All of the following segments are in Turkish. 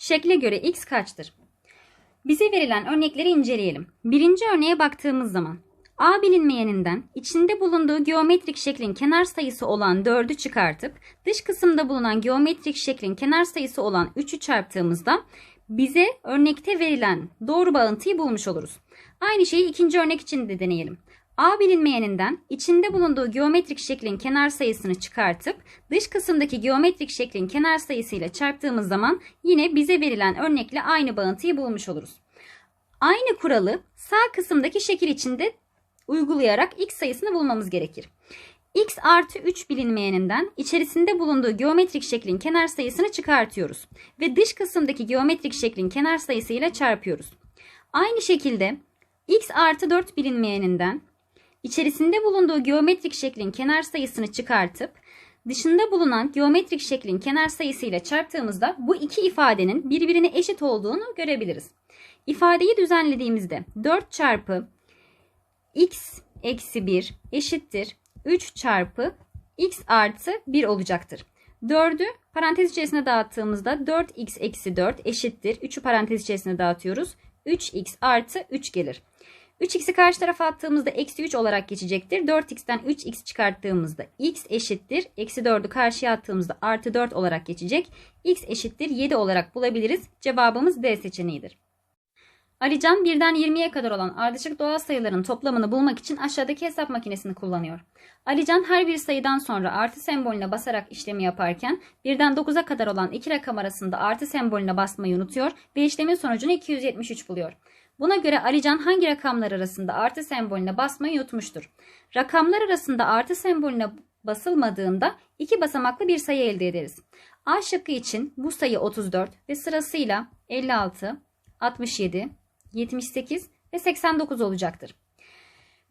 Şekle göre x kaçtır? Bize verilen örnekleri inceleyelim. Birinci örneğe baktığımız zaman a bilinmeyeninden içinde bulunduğu geometrik şeklin kenar sayısı olan 4'ü çıkartıp dış kısımda bulunan geometrik şeklin kenar sayısı olan 3'ü çarptığımızda bize örnekte verilen doğru bağıntıyı bulmuş oluruz. Aynı şeyi ikinci örnek için de deneyelim. A bilinmeyeninden içinde bulunduğu geometrik şeklin kenar sayısını çıkartıp dış kısımdaki geometrik şeklin kenar sayısıyla çarptığımız zaman yine bize verilen örnekle aynı bağıntıyı bulmuş oluruz. Aynı kuralı sağ kısımdaki şekil içinde uygulayarak x sayısını bulmamız gerekir. x artı 3 bilinmeyeninden içerisinde bulunduğu geometrik şeklin kenar sayısını çıkartıyoruz ve dış kısımdaki geometrik şeklin kenar sayısıyla çarpıyoruz. Aynı şekilde x artı 4 bilinmeyeninden içerisinde bulunduğu geometrik şeklin kenar sayısını çıkartıp dışında bulunan geometrik şeklin kenar sayısıyla çarptığımızda bu iki ifadenin birbirine eşit olduğunu görebiliriz. İfadeyi düzenlediğimizde 4 çarpı x eksi 1 eşittir 3 çarpı x artı 1 olacaktır. 4'ü parantez içerisine dağıttığımızda 4x eksi 4 eşittir. 3'ü parantez içerisine dağıtıyoruz. 3x artı 3 gelir. 3x'i karşı tarafa attığımızda eksi 3 olarak geçecektir. 4x'ten 3x çıkarttığımızda x eşittir. Eksi 4'ü karşıya attığımızda artı 4 olarak geçecek. x eşittir 7 olarak bulabiliriz. Cevabımız D seçeneğidir. Alican birden 20'ye kadar olan ardışık doğal sayıların toplamını bulmak için aşağıdaki hesap makinesini kullanıyor. Alican her bir sayıdan sonra artı sembolüne basarak işlemi yaparken birden 9'a kadar olan iki rakam arasında artı sembolüne basmayı unutuyor ve işlemin sonucunu 273 buluyor. Buna göre Alican hangi rakamlar arasında artı sembolüne basmayı unutmuştur? Rakamlar arasında artı sembolüne basılmadığında iki basamaklı bir sayı elde ederiz. A şıkkı için bu sayı 34 ve sırasıyla 56, 67, 78 ve 89 olacaktır.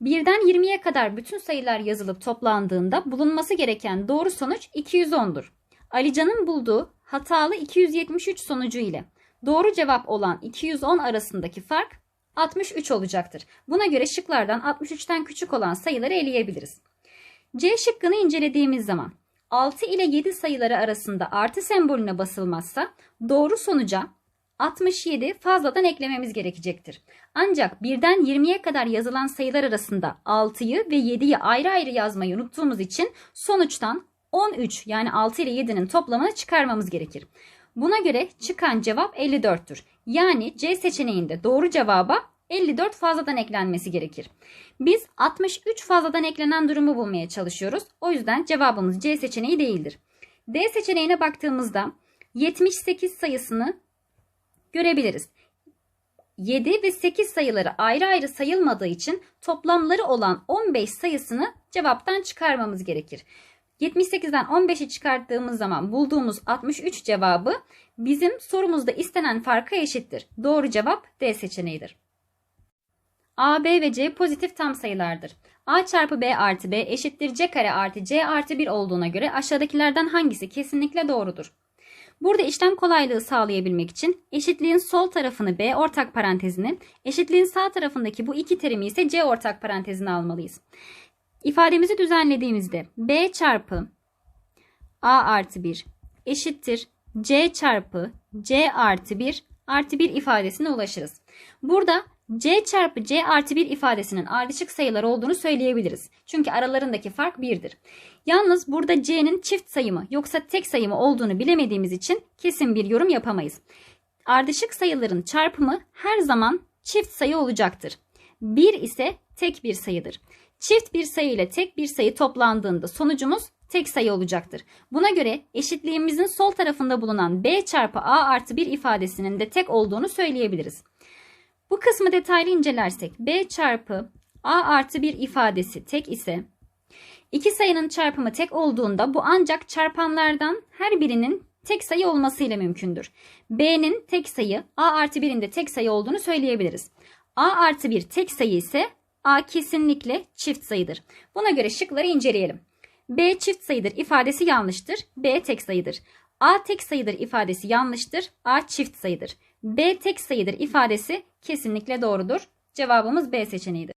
Birden 20'ye kadar bütün sayılar yazılıp toplandığında bulunması gereken doğru sonuç 210'dur. Alican'ın bulduğu hatalı 273 sonucu ile doğru cevap olan 210 arasındaki fark 63 olacaktır. Buna göre şıklardan 63'ten küçük olan sayıları eleyebiliriz. C şıkkını incelediğimiz zaman 6 ile 7 sayıları arasında artı sembolüne basılmazsa doğru sonuca 67 fazladan eklememiz gerekecektir. Ancak birden 20'ye kadar yazılan sayılar arasında 6'yı ve 7'yi ayrı ayrı yazmayı unuttuğumuz için sonuçtan 13 yani 6 ile 7'nin toplamını çıkarmamız gerekir. Buna göre çıkan cevap 54'tür. Yani C seçeneğinde doğru cevaba 54 fazladan eklenmesi gerekir. Biz 63 fazladan eklenen durumu bulmaya çalışıyoruz. O yüzden cevabımız C seçeneği değildir. D seçeneğine baktığımızda 78 sayısını görebiliriz. 7 ve 8 sayıları ayrı ayrı sayılmadığı için toplamları olan 15 sayısını cevaptan çıkarmamız gerekir. 78'den 15'i çıkarttığımız zaman bulduğumuz 63 cevabı bizim sorumuzda istenen farka eşittir. Doğru cevap D seçeneğidir. A, B ve C pozitif tam sayılardır. A çarpı B artı B eşittir C kare artı C artı 1 olduğuna göre aşağıdakilerden hangisi kesinlikle doğrudur? Burada işlem kolaylığı sağlayabilmek için eşitliğin sol tarafını B ortak parantezinin, eşitliğin sağ tarafındaki bu iki terimi ise C ortak parantezine almalıyız. İfademizi düzenlediğimizde B çarpı A artı 1 eşittir C çarpı C artı 1 artı 1 ifadesine ulaşırız. Burada C çarpı C artı 1 ifadesinin ardışık sayılar olduğunu söyleyebiliriz. Çünkü aralarındaki fark 1'dir. Yalnız burada C'nin çift sayı mı yoksa tek sayı mı olduğunu bilemediğimiz için kesin bir yorum yapamayız. Ardışık sayıların çarpımı her zaman çift sayı olacaktır. 1 ise tek bir sayıdır. Çift bir sayı ile tek bir sayı toplandığında sonucumuz tek sayı olacaktır. Buna göre eşitliğimizin sol tarafında bulunan B çarpı A artı 1 ifadesinin de tek olduğunu söyleyebiliriz. Bu kısmı detaylı incelersek B çarpı A artı 1 ifadesi tek ise iki sayının çarpımı tek olduğunda bu ancak çarpanlardan her birinin tek sayı olmasıyla mümkündür. B'nin tek sayı A artı 1'in de tek sayı olduğunu söyleyebiliriz. A artı 1 tek sayı ise A kesinlikle çift sayıdır. Buna göre şıkları inceleyelim. B çift sayıdır ifadesi yanlıştır. B tek sayıdır. A tek sayıdır ifadesi yanlıştır. A çift sayıdır. B tek sayıdır ifadesi kesinlikle doğrudur. Cevabımız B seçeneğidir.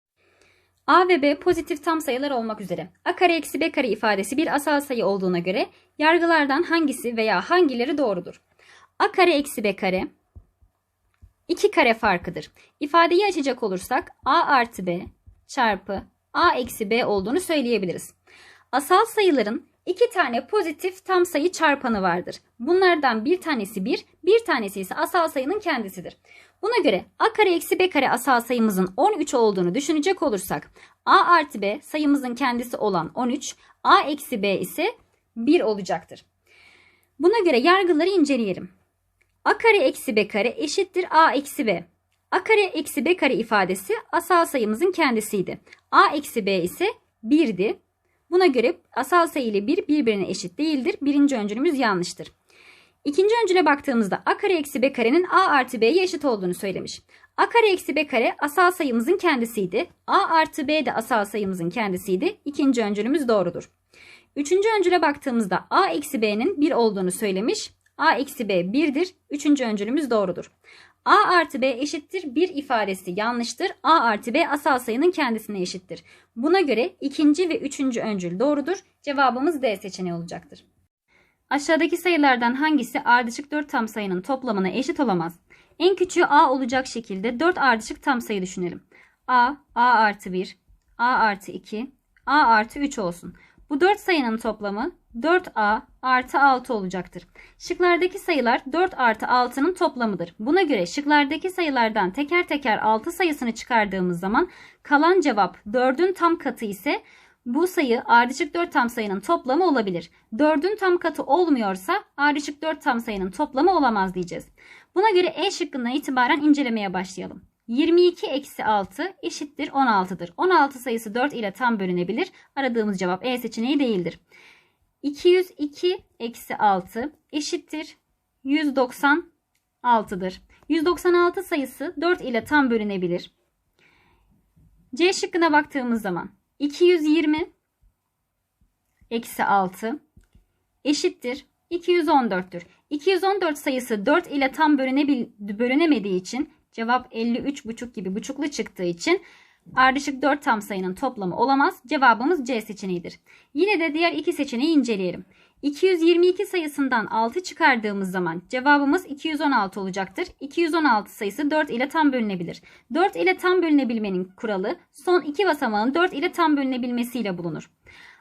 A ve B pozitif tam sayılar olmak üzere. A kare eksi B kare ifadesi bir asal sayı olduğuna göre yargılardan hangisi veya hangileri doğrudur? A kare eksi B kare 2 kare farkıdır. İfadeyi açacak olursak A artı B çarpı A eksi B olduğunu söyleyebiliriz. Asal sayıların iki tane pozitif tam sayı çarpanı vardır. Bunlardan bir tanesi 1, bir tanesi ise asal sayının kendisidir. Buna göre a kare eksi b kare asal sayımızın 13 olduğunu düşünecek olursak a artı b sayımızın kendisi olan 13, a eksi b ise 1 olacaktır. Buna göre yargıları inceleyelim. A kare eksi b kare eşittir a eksi b. a kare eksi b kare ifadesi asal sayımızın kendisiydi. a eksi b ise 1'di. Buna göre asal sayı ile 1 birbirine eşit değildir. Birinci öncülümüz yanlıştır. İkinci öncüle baktığımızda a kare eksi b karenin a artı b'ye eşit olduğunu söylemiş. a kare eksi b kare asal sayımızın kendisiydi. a artı b de asal sayımızın kendisiydi. İkinci öncülümüz doğrudur. Üçüncü öncüle baktığımızda a eksi b'nin 1 olduğunu söylemiş. A eksi b 1'dir. Üçüncü öncülümüz doğrudur. A artı B eşittir 1 ifadesi yanlıştır. A artı B asal sayının kendisine eşittir. Buna göre ikinci ve üçüncü öncül doğrudur. Cevabımız D seçeneği olacaktır. Aşağıdaki sayılardan hangisi ardışık 4 tam sayının toplamına eşit olamaz? En küçüğü A olacak şekilde 4 ardışık tam sayı düşünelim. A, A artı 1, A artı 2, A artı 3 olsun. Bu 4 sayının toplamı 4A artı 6 olacaktır. Şıklardaki sayılar 4 artı 6'nın toplamıdır. Buna göre şıklardaki sayılardan teker teker 6 sayısını çıkardığımız zaman kalan cevap 4'ün tam katı ise bu sayı ardışık 4 tam sayının toplamı olabilir. 4'ün tam katı olmuyorsa ardışık 4 tam sayının toplamı olamaz diyeceğiz. Buna göre E şıkkından itibaren incelemeye başlayalım. 22 eksi 6 eşittir 16'dır. 16 sayısı 4 ile tam bölünebilir. Aradığımız cevap E seçeneği değildir. 202 eksi 6 eşittir 196'dır. 196 sayısı 4 ile tam bölünebilir. C şıkkına baktığımız zaman 220 eksi 6 eşittir 214'tür. 214 sayısı 4 ile tam bölünemediği için cevap 53,5 gibi buçuklu çıktığı için ardışık 4 tam sayının toplamı olamaz. Cevabımız C seçeneğidir. Yine de diğer iki seçeneği inceleyelim. 222 sayısından 6 çıkardığımız zaman cevabımız 216 olacaktır. 216 sayısı 4 ile tam bölünebilir. 4 ile tam bölünebilmenin kuralı son iki basamağın 4 ile tam bölünebilmesiyle bulunur.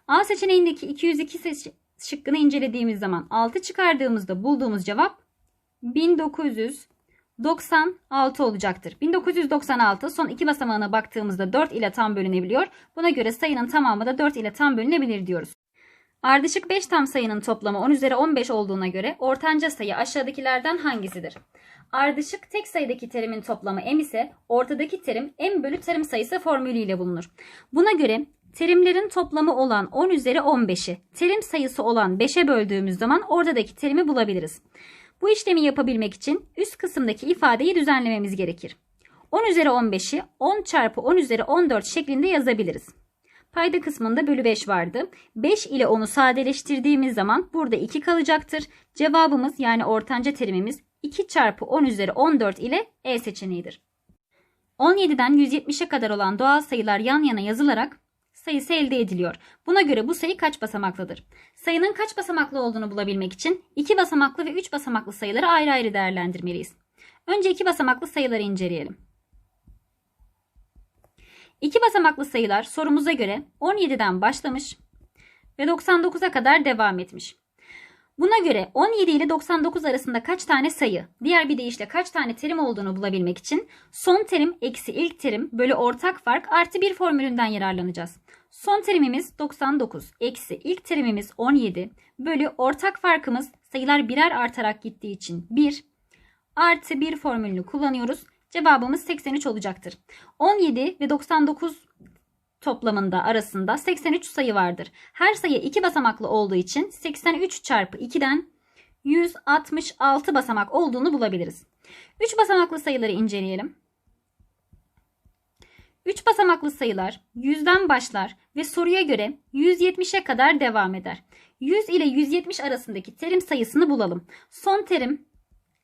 A seçeneğindeki 202 seç şıkkını incelediğimiz zaman 6 çıkardığımızda bulduğumuz cevap 1996 olacaktır. 1996 son iki basamağına baktığımızda 4 ile tam bölünebiliyor. Buna göre sayının tamamı da 4 ile tam bölünebilir diyoruz. Ardışık 5 tam sayının toplamı 10 üzeri 15 olduğuna göre ortanca sayı aşağıdakilerden hangisidir? Ardışık tek sayıdaki terimin toplamı m ise ortadaki terim m bölü terim sayısı formülüyle bulunur. Buna göre terimlerin toplamı olan 10 üzeri 15'i terim sayısı olan 5'e böldüğümüz zaman oradaki terimi bulabiliriz. Bu işlemi yapabilmek için üst kısımdaki ifadeyi düzenlememiz gerekir. 10 üzeri 15'i 10 çarpı 10 üzeri 14 şeklinde yazabiliriz. Payda kısmında bölü 5 vardı. 5 ile onu sadeleştirdiğimiz zaman burada 2 kalacaktır. Cevabımız yani ortanca terimimiz 2 çarpı 10 üzeri 14 ile E seçeneğidir. 17'den 170'e kadar olan doğal sayılar yan yana yazılarak sayısı elde ediliyor. Buna göre bu sayı kaç basamaklıdır? Sayının kaç basamaklı olduğunu bulabilmek için 2 basamaklı ve 3 basamaklı sayıları ayrı ayrı değerlendirmeliyiz. Önce 2 basamaklı sayıları inceleyelim. 2 basamaklı sayılar sorumuza göre 17'den başlamış ve 99'a kadar devam etmiş. Buna göre 17 ile 99 arasında kaç tane sayı, diğer bir deyişle kaç tane terim olduğunu bulabilmek için son terim eksi ilk terim bölü ortak fark artı bir formülünden yararlanacağız. Son terimimiz 99 eksi ilk terimimiz 17 bölü ortak farkımız sayılar birer artarak gittiği için 1 artı 1 formülünü kullanıyoruz. Cevabımız 83 olacaktır. 17 ve 99 toplamında arasında 83 sayı vardır. Her sayı 2 basamaklı olduğu için 83 çarpı 2'den 166 basamak olduğunu bulabiliriz. 3 basamaklı sayıları inceleyelim. 3 basamaklı sayılar 100'den başlar ve soruya göre 170'e kadar devam eder. 100 ile 170 arasındaki terim sayısını bulalım. Son terim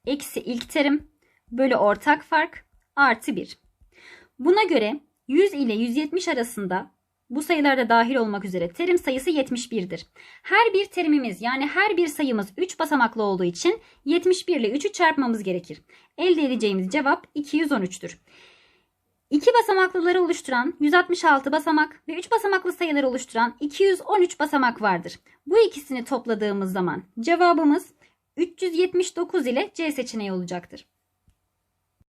eksi ilk terim bölü ortak fark artı 1. Buna göre 100 ile 170 arasında bu sayılar da dahil olmak üzere terim sayısı 71'dir. Her bir terimimiz yani her bir sayımız 3 basamaklı olduğu için 71 ile 3'ü çarpmamız gerekir. Elde edeceğimiz cevap 213'tür. 2 basamaklıları oluşturan 166 basamak ve 3 basamaklı sayıları oluşturan 213 basamak vardır. Bu ikisini topladığımız zaman cevabımız 379 ile C seçeneği olacaktır.